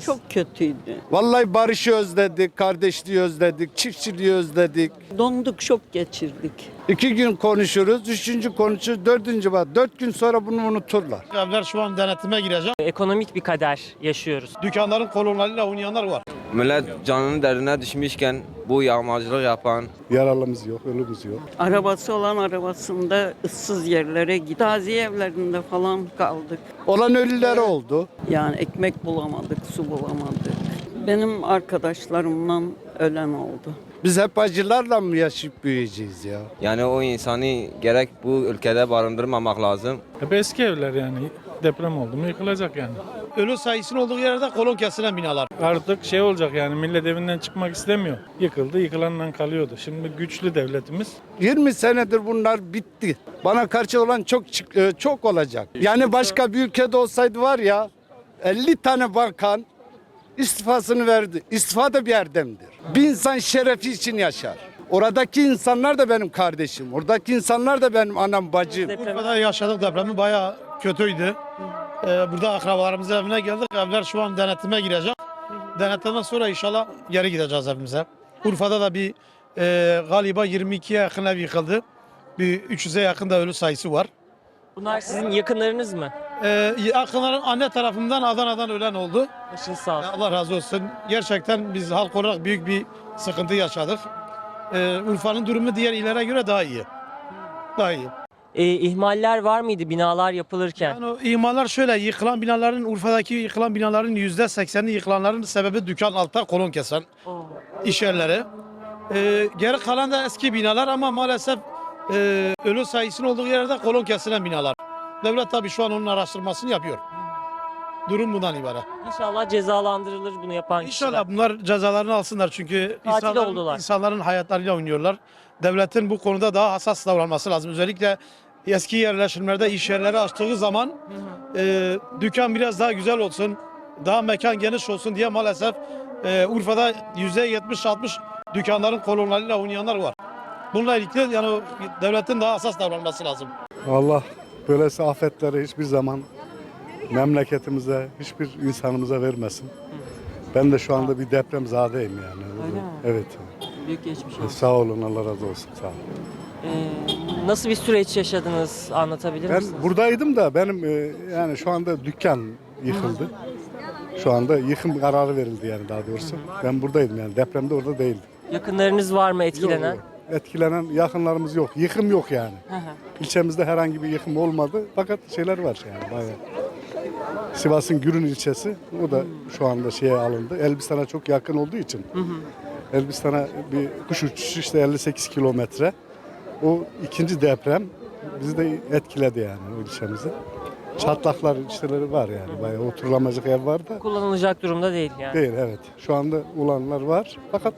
Çok kötüydü. Vallahi barışı özledik, kardeşliği özledik, çiftçiliği özledik. Donduk, şok geçirdik. İki gün konuşuruz, üçüncü konuşuruz, dördüncü var. Dört gün sonra bunu unuturlar. Evler şu an denetime girecek. Ekonomik bir kader yaşıyoruz. Dükkanların kolonlarıyla oynayanlar var. Millet canının derdine düşmüşken bu yağmacılık yapan, Yaralımız yok, ölümüz yok. Arabası olan arabasında ıssız yerlere gitti. Taziye evlerinde falan kaldık. Olan ölüler oldu. Yani ekmek bulamadık, su bulamadık. Benim arkadaşlarımdan ölen oldu. Biz hep acılarla mı yaşayıp büyüyeceğiz ya? yani o insanı gerek bu ülkede barındırmamak lazım. Hep eski evler yani. Deprem oldu mu yıkılacak yani. Ölü sayısının olduğu yerde kolon kesilen binalar. Artık şey olacak yani millet evinden çıkmak istemiyor. Yıkıldı yıkılandan kalıyordu. Şimdi güçlü devletimiz 20 senedir bunlar bitti. Bana karşı olan çok e, çok olacak. Yani başka bir ülkede olsaydı var ya 50 tane bakan istifasını verdi. İstifa da bir erdemdir. Bir insan şerefi için yaşar. Oradaki insanlar da benim kardeşim. Oradaki insanlar da benim anam bacım. Urfa'da yaşadık depremi bayağı kötüydü. Ee, burada akrabalarımızın evine geldik. Evler şu an denetime girecek. Denetimden sonra inşallah geri gideceğiz evimize. Urfa'da da bir e, galiba 22'ye yakın ev yıkıldı. Bir 300'e yakın da ölü sayısı var. Bunlar sizin yakınlarınız mı? Ee, yakınların anne tarafından Adana'dan ölen oldu. Başınız sağ olsun. Allah razı olsun. Gerçekten biz halk olarak büyük bir sıkıntı yaşadık. Ee, Urfa'nın durumu diğer illere göre daha iyi. Daha iyi. Ee, ihmaller var mıydı binalar yapılırken? Yani o imarlar şöyle yıkılan binaların Urfa'daki yıkılan binaların yüzde sekseni yıkılanların sebebi dükkan altta kolon kesen iş yerleri. Ee, geri kalan da eski binalar ama maalesef e, ölü sayısının olduğu yerde kolon kesilen binalar. Devlet tabii şu an onun araştırmasını yapıyor. Durum bundan ibaret. İnşallah cezalandırılır bunu yapan kişiler. İnşallah bunlar cezalarını alsınlar çünkü Katil insanların, oldular. insanların hayatlarıyla oynuyorlar. Devletin bu konuda daha hassas davranması lazım. Özellikle eski yerleşimlerde iş yerleri açtığı zaman e, dükkan biraz daha güzel olsun, daha mekan geniş olsun diye maalesef e, Urfa'da yüzde 70-60 dükkanların kolonlarıyla oynayanlar var. Bununla ilgili yani devletin daha hassas davranması lazım. Allah böylesi afetleri hiçbir zaman memleketimize, hiçbir insanımıza vermesin. Ben de şu anda bir depremzadeyim yani. Öyle mi? Evet. Büyük geçmiş olsun. Sağ olun, Allah razı olsun. Sağ olun. Ee, nasıl bir süreç yaşadınız anlatabilir Ben misiniz? buradaydım da benim e, yani şu anda dükkan yıkıldı. Şu anda yıkım kararı verildi yani daha doğrusu. Ben buradaydım yani depremde orada değildim. Yakınlarınız var mı etkilenen? Yok. Etkilenen yakınlarımız yok. Yıkım yok yani. Hı hı. İlçemizde herhangi bir yıkım olmadı. Fakat şeyler var yani bayağı. Sivas'ın Gürün ilçesi o da şu anda şeye alındı. Elbistan'a çok yakın olduğu için. Elbistan'a bir kuş uçuşu işte 58 kilometre. O ikinci deprem bizi de etkiledi yani o ilçemizi. Çatlaklar işleri var yani. Bayağı oturulamacak ev var da. Kullanılacak durumda değil yani. Değil evet. Şu anda olanlar var. Fakat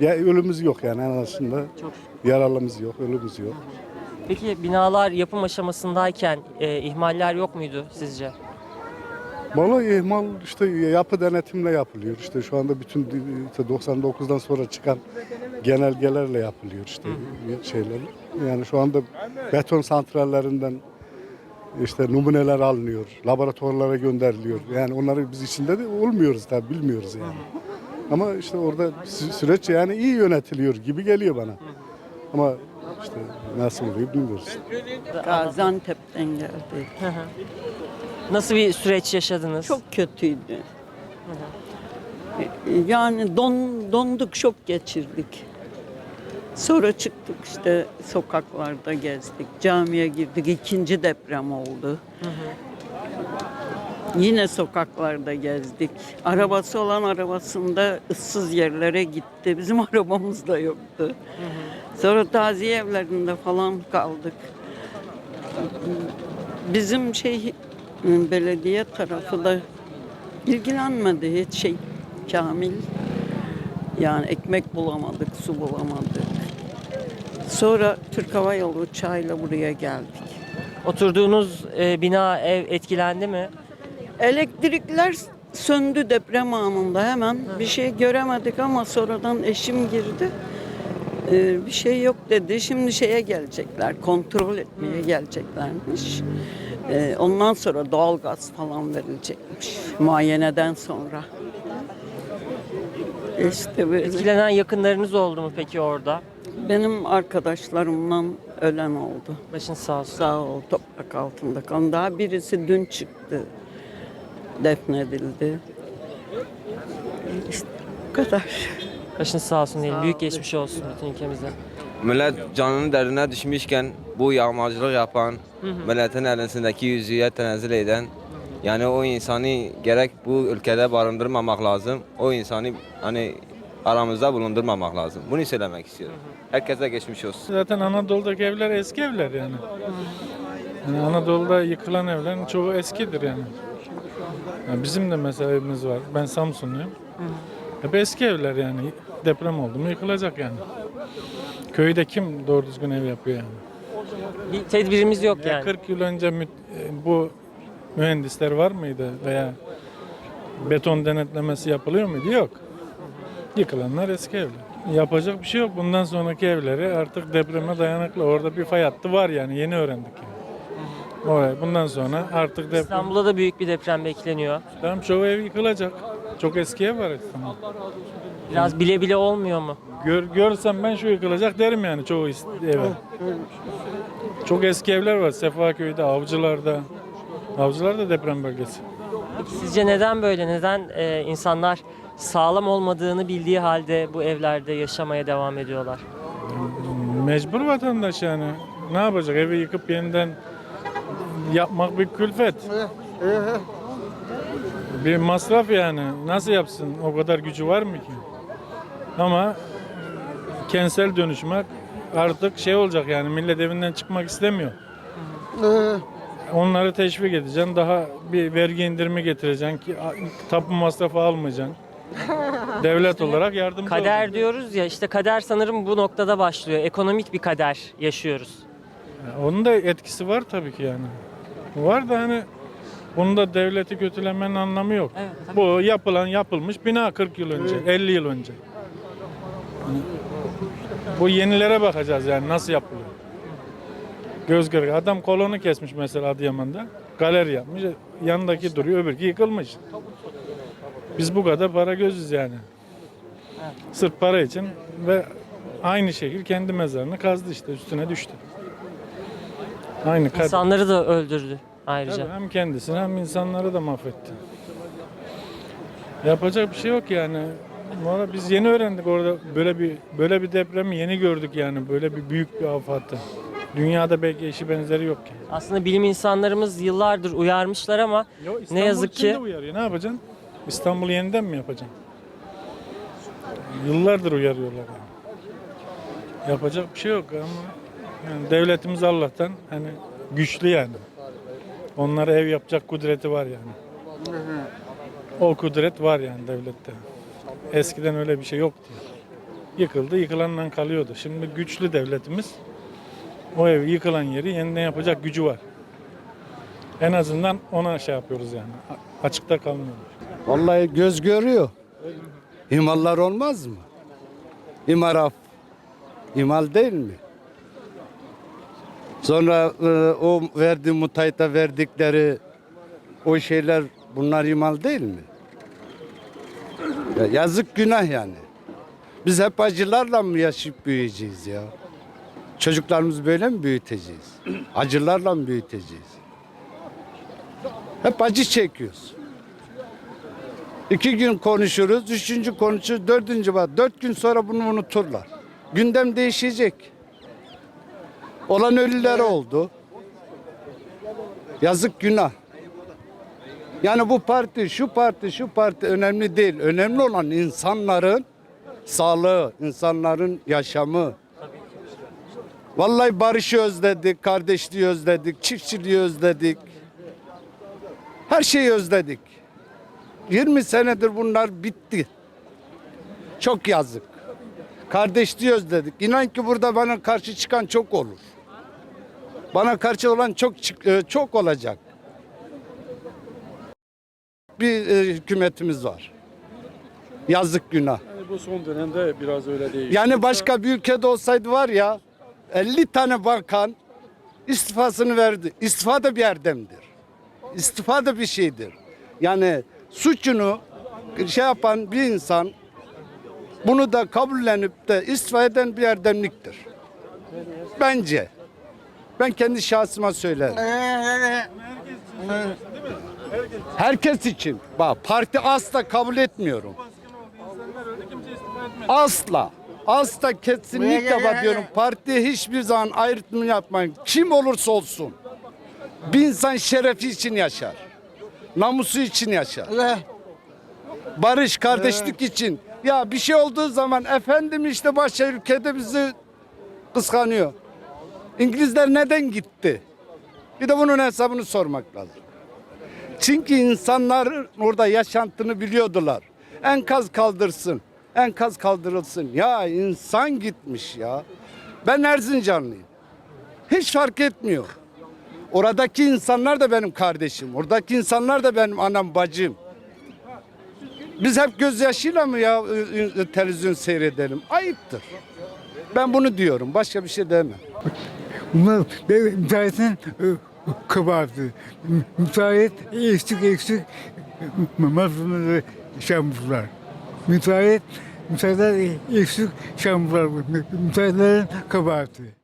ya ölümümüz yok yani en azından. Çok. Yaralımız yok, ölümümüz yok. Peki binalar yapım aşamasındayken e, ihmaller yok muydu sizce? Vallahi ihmal işte yapı denetimle yapılıyor. İşte şu anda bütün işte 99'dan sonra çıkan genelgelerle yapılıyor işte şeyler. Yani şu anda beton santrallerinden işte numuneler alınıyor, laboratuvarlara gönderiliyor. Yani onları biz içinde de olmuyoruz tabii bilmiyoruz yani. Ama işte orada sü- süreç yani iyi yönetiliyor gibi geliyor bana. Ama işte nasıl oluyor bilmiyoruz. Gaziantep'ten geldik. Nasıl bir süreç yaşadınız? Çok kötüydü. Yani don, donduk, şok geçirdik. Sonra çıktık işte sokaklarda gezdik, camiye girdik. İkinci deprem oldu. Yine sokaklarda gezdik. Arabası olan arabasında ıssız yerlere gitti. Bizim arabamız da yoktu. Sonra taziye evlerinde falan kaldık. Bizim şey belediye tarafı da ilgilenmedi hiç şey Kamil. Yani ekmek bulamadık, su bulamadık. Sonra Türk Hava Yolu uçağıyla buraya geldik. Oturduğunuz e, bina, ev etkilendi mi? Elektrikler söndü deprem anında hemen. Bir şey göremedik ama sonradan eşim girdi. Ee, bir şey yok dedi. Şimdi şeye gelecekler, kontrol etmeye geleceklermiş. Ee, ondan sonra doğalgaz falan verilecekmiş muayeneden sonra. İşte böyle. Etkilenen yakınlarınız oldu mu peki orada? Benim arkadaşlarımdan ölen oldu. Başın sağ olsun. Sağ ol toprak altında kan. Daha birisi dün çıktı. Defnedildi. İşte bu kadar. Başın sağ olsun diyelim. Büyük geçmiş olsun bütün ülkemize. Millet canının derdine düşmüşken bu yağmacılık yapan, milletin elindeki yüzüğe tenezzül eden, yani o insanı gerek bu ülkede barındırmamak lazım, o insanı hani aramızda bulundurmamak lazım. Bunu söylemek istiyorum. Herkese geçmiş olsun. Zaten Anadolu'daki evler eski evler yani. yani Anadolu'da yıkılan evlerin çoğu eskidir yani. Yani bizim de mesela evimiz var. Ben Samsunluyum. Hep eski evler yani. Deprem oldu mu yıkılacak yani. Köyde kim doğru düzgün ev yapıyor yani? Bir tedbirimiz yok Ya yani. 40 yıl önce mü- e, bu mühendisler var mıydı veya beton denetlemesi yapılıyor muydu? Yok. Yıkılanlar eski evler. Yapacak bir şey yok. Bundan sonraki evleri artık depreme dayanıklı. Orada bir fay hattı var yani yeni öğrendik yani. Oraya bundan sonra artık deprem. İstanbul'da da büyük bir deprem bekleniyor. Tamam çoğu ev yıkılacak. Çok eski ev var İstanbul'da. Biraz bile bile olmuyor mu? Gör, görsem ben şu yıkılacak derim yani çoğu is- eve. Çok eski evler var. Sefaköy'de, Avcılar'da. Avcılar da deprem bölgesi. Peki sizce neden böyle? Neden e, insanlar sağlam olmadığını bildiği halde bu evlerde yaşamaya devam ediyorlar? Mecbur vatandaş yani. Ne yapacak? Evi yıkıp yeniden yapmak bir külfet. Bir masraf yani. Nasıl yapsın? O kadar gücü var mı ki? Ama kentsel dönüşmek artık şey olacak yani millet evinden çıkmak istemiyor. Onları teşvik edeceksin. Daha bir vergi indirimi getireceksin ki tapu masrafı almayacaksın. Devlet olarak yardımcı Kader olacaksın. diyoruz ya işte kader sanırım bu noktada başlıyor. Ekonomik bir kader yaşıyoruz. Ya Onun da etkisi var tabii ki yani. Var da hani bunda devleti kötülemenin anlamı yok. Evet, tabii. Bu yapılan yapılmış bina 40 yıl önce, 50 yıl önce. Bu yenilere bakacağız yani nasıl yapılıyor. Göz göre. Adam kolonu kesmiş mesela Adıyaman'da. Galeri yapmış. Yanındaki duruyor, öbürki yıkılmış. Biz bu kadar para gözüz yani. Sırf para için ve aynı şekil kendi mezarını kazdı işte üstüne düştü. Aynı kadın. İnsanları da öldürdü ayrıca. Tabii hem kendisini hem insanları da mahvetti. Yapacak bir şey yok yani. Valla biz yeni öğrendik orada böyle bir böyle bir depremi yeni gördük yani böyle bir büyük bir afatı. Dünyada belki eşi benzeri yok ki. Aslında bilim insanlarımız yıllardır uyarmışlar ama Yo, ne İstanbul yazık için de ki uyarıyor. Ne yapacaksın? İstanbul'u yeniden mi yapacaksın? Yıllardır uyarıyorlar. Yani. Yapacak bir şey yok ama yani devletimiz Allah'tan hani güçlü yani. Onlara ev yapacak kudreti var yani. O kudret var yani devlette. Eskiden öyle bir şey yoktu. Yıkıldı, yıkılandan kalıyordu. Şimdi güçlü devletimiz o ev yıkılan yeri yeniden yapacak gücü var. En azından ona şey yapıyoruz yani. Açıkta kalmıyoruz. Vallahi göz görüyor. İmallar olmaz mı? İmaraf. İmal değil mi? Sonra e, o verdiği mutayta verdikleri o şeyler bunlar imal değil mi? Ya yazık günah yani. Biz hep acılarla mı yaşayıp büyüyeceğiz ya? Çocuklarımızı böyle mi büyüteceğiz? Acılarla mı büyüteceğiz? Hep acı çekiyoruz. İki gün konuşuruz, üçüncü konuşuruz, dördüncü var. Dört gün sonra bunu unuturlar. Gündem değişecek. Olan ölüler oldu. Yazık günah. Yani bu parti, şu parti, şu parti önemli değil. Önemli olan insanların sağlığı, insanların yaşamı. Vallahi barışı özledik, kardeşliği özledik, çiftçiliği özledik. Her şeyi özledik. 20 senedir bunlar bitti. Çok yazık. Kardeşliği özledik. İnan ki burada bana karşı çıkan çok olur. Bana karşı olan çok e, çok olacak. Bir e, hükümetimiz var. Yazık günah. Bu son dönemde biraz öyle değil. Yani başka bir ülkede olsaydı var ya 50 tane bakan istifasını verdi. İstifa da bir erdemdir. İstifa da bir şeydir. Yani suçunu şey yapan bir insan bunu da kabullenip de istifa eden bir erdemliktir. Bence. Ben kendi şahsıma söylerim. Herkes için. Bak parti asla kabul etmiyorum. Asla. Asla kesinlikle bak diyorum. Partiye hiçbir zaman ayrıtma yapmayın. Kim olursa olsun. Bir insan şerefi için yaşar. Namusu için yaşar. Barış, kardeşlik için. Ya bir şey olduğu zaman efendim işte başka ülkede bizi kıskanıyor. İngilizler neden gitti? Bir de bunun hesabını sormak lazım. Çünkü insanlar orada yaşantını biliyordular. Enkaz kaldırsın. Enkaz kaldırılsın. Ya insan gitmiş ya. Ben Erzincanlıyım. Hiç fark etmiyor. Oradaki insanlar da benim kardeşim. Oradaki insanlar da benim anam bacım. Biz hep gözyaşıyla mı ya televizyon seyredelim? Ayıptır. Ben bunu diyorum. Başka bir şey demem. Bunlar müteahhitin kabahati. Müteahhit eksik eksik masumları şey yapmışlar. Müteahhit, müteahhitler eksik yapmışlar. Müteahhitlerin kabahati.